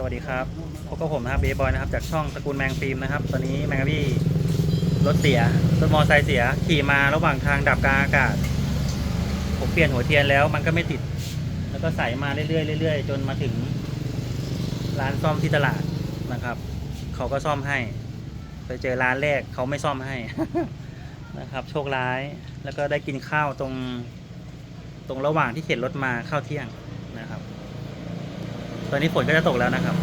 สวัสดีครับพบกับผมนะครับเบย์บอยนะครับจากช่องตระกูลแมงฟิล์มนะครับ ตอนนี้แมงกะบี้รถเสียรถมอเตอร์ไซค์เสียขี่มาระหว่างทางดับกลางอากาศ ผมเปลี่ยนหัวเทียนแล้วมันก็ไม่ติด แล้วก็ใส่มาเรื่อยๆเรื่อยๆจนมาถึง ร้านซ่อมที่ตลาดนะครับ เขาก็ซ่อมให้ ไปเจอร้านแรกเขาไม่ซ่อมให้นะครับ โชคร้ายแล้วก็ได้กินข้าวตรง ตรงระหว่างที่เข็นรถมาเข้าวเที่ยง ตอนนี้ฝนก็จะตกแล้วนะครับ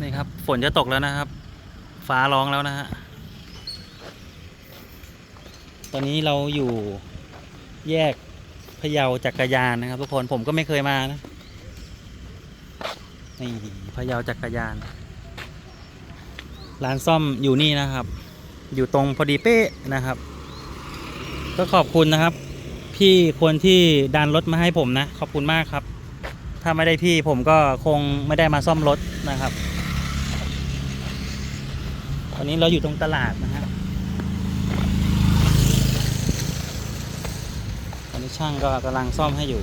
นี่ครับ ฝนจะตกแล้วนะครับ ฟ้าร้องแล้วนะฮะ ตอนนี้เราอยู่แยกพะเยาจักรยานนะครับทุกคนผมก็ไม่เคยมานะ นี่พะเยาจักรยาน ร้านซ่อมอยู่นี่นะครับ อยู่ตรงพอดีเป๊ะนะครับ ก็ขอบคุณนะครับ พี่คนที่ดันรถมาให้ผมนะ ขอบคุณมากครับ ถ้าไม่ได้พี่ผมก็คงไม่ได้มาซ่อมรถนะครับ ตอนนี้เราอยู่ตรงตลาดนะฮะตอนนี้ช่างก็กำลังซ่อมให้อยู่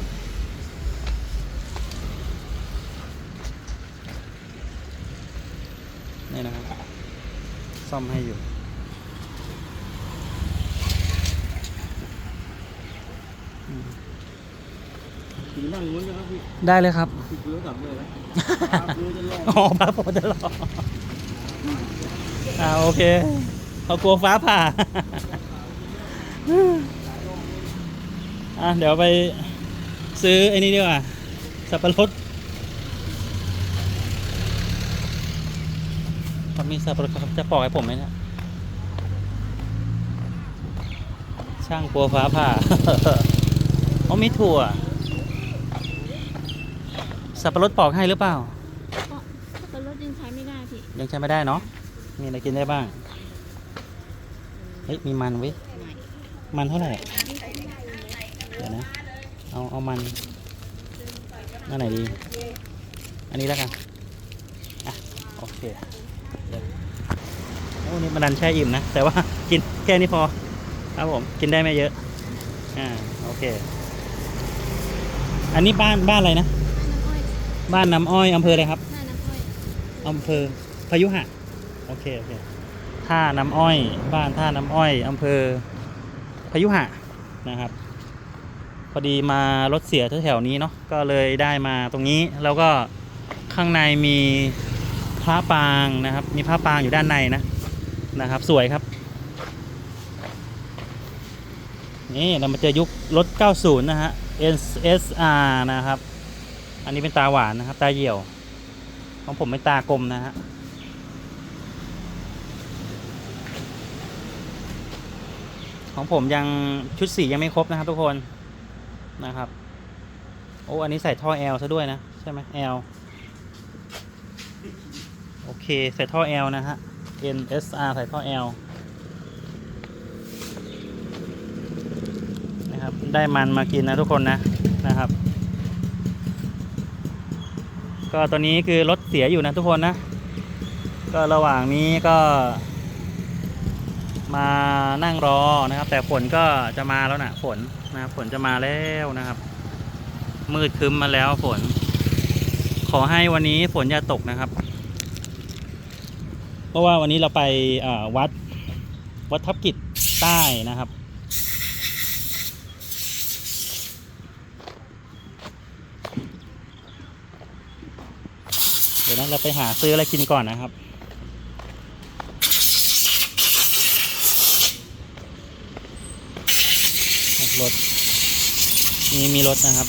นี่นะครับซ่อมให้อยู่ นั่งนู้นนะครับพี่ได้เลยครับติดเรือกลับเลยนะเรือจะรออ๋อพระผมจะรออ่าโอเคเขากลัวฟ้าผ่าอะเดี๋ยวไปซื้อไอ้นี่ดีกว่าสับปะรดเขามีสับปะรดเขาจะปอกให้ผมไหมเนี่ยช่างกลัวฟ้าผ่าเขามีถั่ว สับปะรดปอกให้หรือเปล่าก็สับปะรดยังใช้ไม่ได้พี่ยังใช้ไม่ได้เนาะ มีอะไรกินได้บ้าง เฮ้ย มีมันเว้ย มันเท่าไหร่เดี๋ยวนะ เอา เอามันนั่นไหนดี อันนี้แล้วกันอะ โอเคเดี๋ยวโอ้นี่มันดันแช่อิ่มนะ แต่ว่ากินแค่นี้พอ ครับผม กินได้ไม่เยอะ อ่า โอเค อันนี้บ้านบ้านอะไรนะหน้าน้ำอ้อย บ้านน้ำอ้อยอำเภออะไรครับหน้าน้ำอ้อยอำเภอพยุหะโอเคโอเคท่าน้ำอ้อย บ้านท่าน้ำอ้อยอำเภอพยุหะนะครับ พอดีมารถเสียแถวๆนี้เนาะก็เลยได้มาตรงนี้แล้วก็ข้างในมีพระปางนะครับ มีพระปางอยู่ด้านในนะนะครับ สวยครับนี่เรามาเจอยุครถ 90 นะฮะ SSR นะครับ อันนี้เป็นตาหวานนะครับ ตาเหี่ยว ของผมเป็นตากลมนะฮะของผมยังชุดสียังไม่ครบนะครับทุกคนนะครับ โอ้อันนี้ใส่ท่อ L ซะด้วยนะใช่ไหม L โอเคใส่ท่อ L นะฮะ NSR ใส่ท่อ L นะครับได้มันมากินนะทุกคนนะนะครับ ก็ตอนนี้คือรถเสียอยู่นะทุกคนนะ ก็ระหว่างนี้ก็ มานั่งรอนะครับ แต่ฝนก็จะมาแล้วนะฝนนะครับฝนจะมาแล้วนะครับ มืดคึมมาแล้วฝน ขอให้วันนี้ฝนอย่าตกนะครับ เพราะว่าวันนี้เราไปวัดวัดทับกิจใต้นะครับ ดี๋ยวนั้นเราไปหาซื้ออะไรกินก่อนนะครับ รถ นี่มีรถนะครับ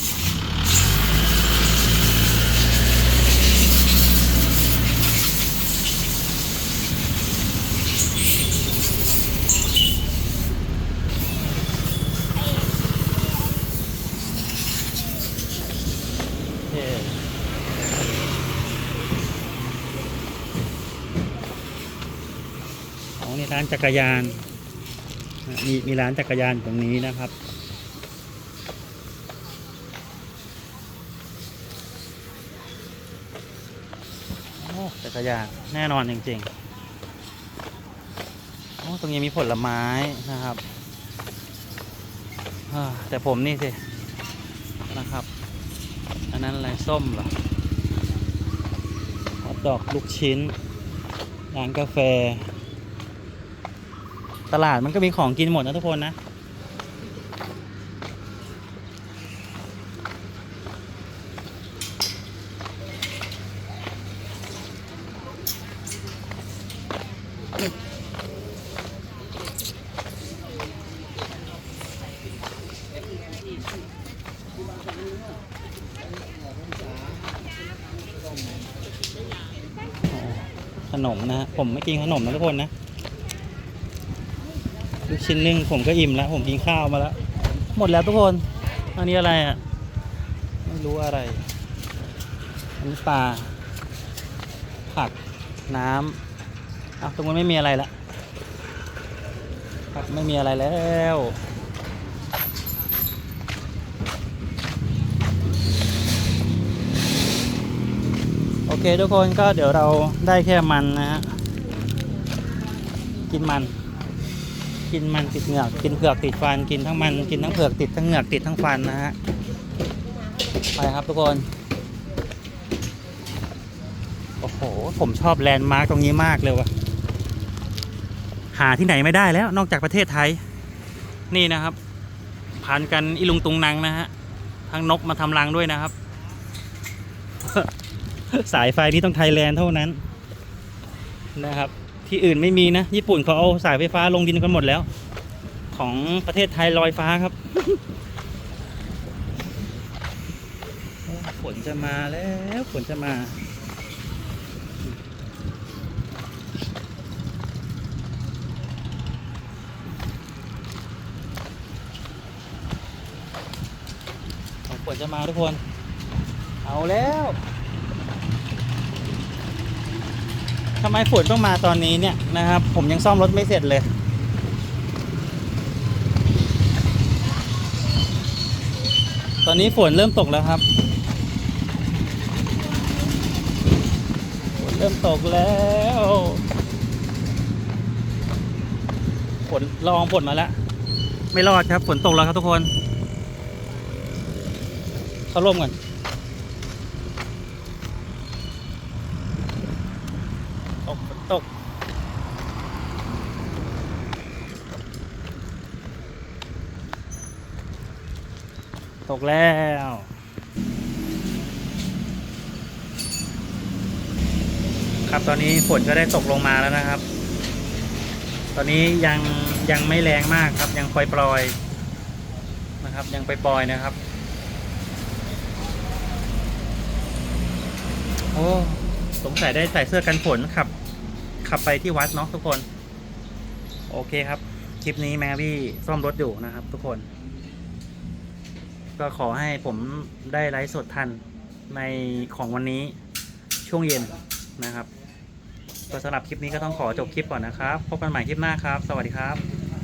โอเค อ๋อนี่ ร้านจักรยาน มีมีร้านจักรยานตรงนี้นะครับ โอ้จักรยานแน่นอนจริงๆ โอ้ตรงนี้มีผลไม้นะครับแต่ผมนี่สินะครับ อันนั้นอะไรส้มเหรอดอกลูกชิ้น ร้านกาแฟ ตลาดมันก็มีของกินหมดนะทุกคนนะ ขนมนะฮะผมไม่กินขนมนะทุกคนนะ ลูกชิ้นหนึ่งผมก็อิ่มแล้ว ผมกินข้าวมาแล้ว หมดแล้วทุกคน อันนี้อะไรอะ ไม่รู้อะไร อันนี้ปลา ผัก น้ำอะตรงนู้นไม่มีอะไรละครับไม่มีอะไรแล้วโอเคทุกคนก็เดี๋ยวเราได้แค่มันนะฮะ กินมัน กินมันติดเหงือกกินเผือกติดฟันกินทั้งมันกินทั้งเผือกติดทั้งเหงือกติดทั้งฟันนะฮะไปครับทุกคนโอ้โหผมชอบแลนด์มาร์กตรงนี้มากเลยว่ะหาที่ไหนไม่ได้แล้วนอกจากประเทศไทย นี่นะครับพันกันอีลุงตุงนังนะฮะทั้งนกมาทำรังด้วยนะครับ สายไฟนี้ต้องไทยแลนด์เท่านั้นนะครับ ที่อื่นไม่มีนะ ญี่ปุ่นเขาเอาสายไฟฟ้าลงดินกันหมดแล้ว ของประเทศไทยลอยฟ้าครับฝนจะมาแล้วฝนจะมาฝนจะมาทุกคน เอาแล้ว ทำไมฝนต้องมาตอนนี้เนี่ยนะครับ ผมยังซ่อมรถไม่เสร็จเลย ตอนนี้ฝนเริ่มตกแล้วครับ ฝนเริ่มตกแล้วฝนลองฝนมาแล้ว ไม่รอดครับฝนตกแล้วครับทุกคน เข้าร่มก่อน ตกฝนตก ตกแล้วครับตอนนี้ฝนก็ได้ตกลงมาแล้วนะครับ ตอนนี้ยังยังไม่แรงมากครับ ยังปล่อยๆนะครับ ยังปล่อยๆนะครับ โอ้สงสัยได้ใส่เสื้อกันฝนขับ ขับไปที่วัดเนาะทุกคน โอเคครับ คลิปนี้แมวี่ซ่อมรถอยู่นะครับ ทุกคน ก็ขอให้ผมได้ไลฟ์สดทันในของวันนี้ช่วงเย็นนะครับ ก็สำหรับคลิปนี้ก็ต้องขอจบคลิปก่อนนะครับ พบกันใหม่คลิปหน้าครับ สวัสดีครับ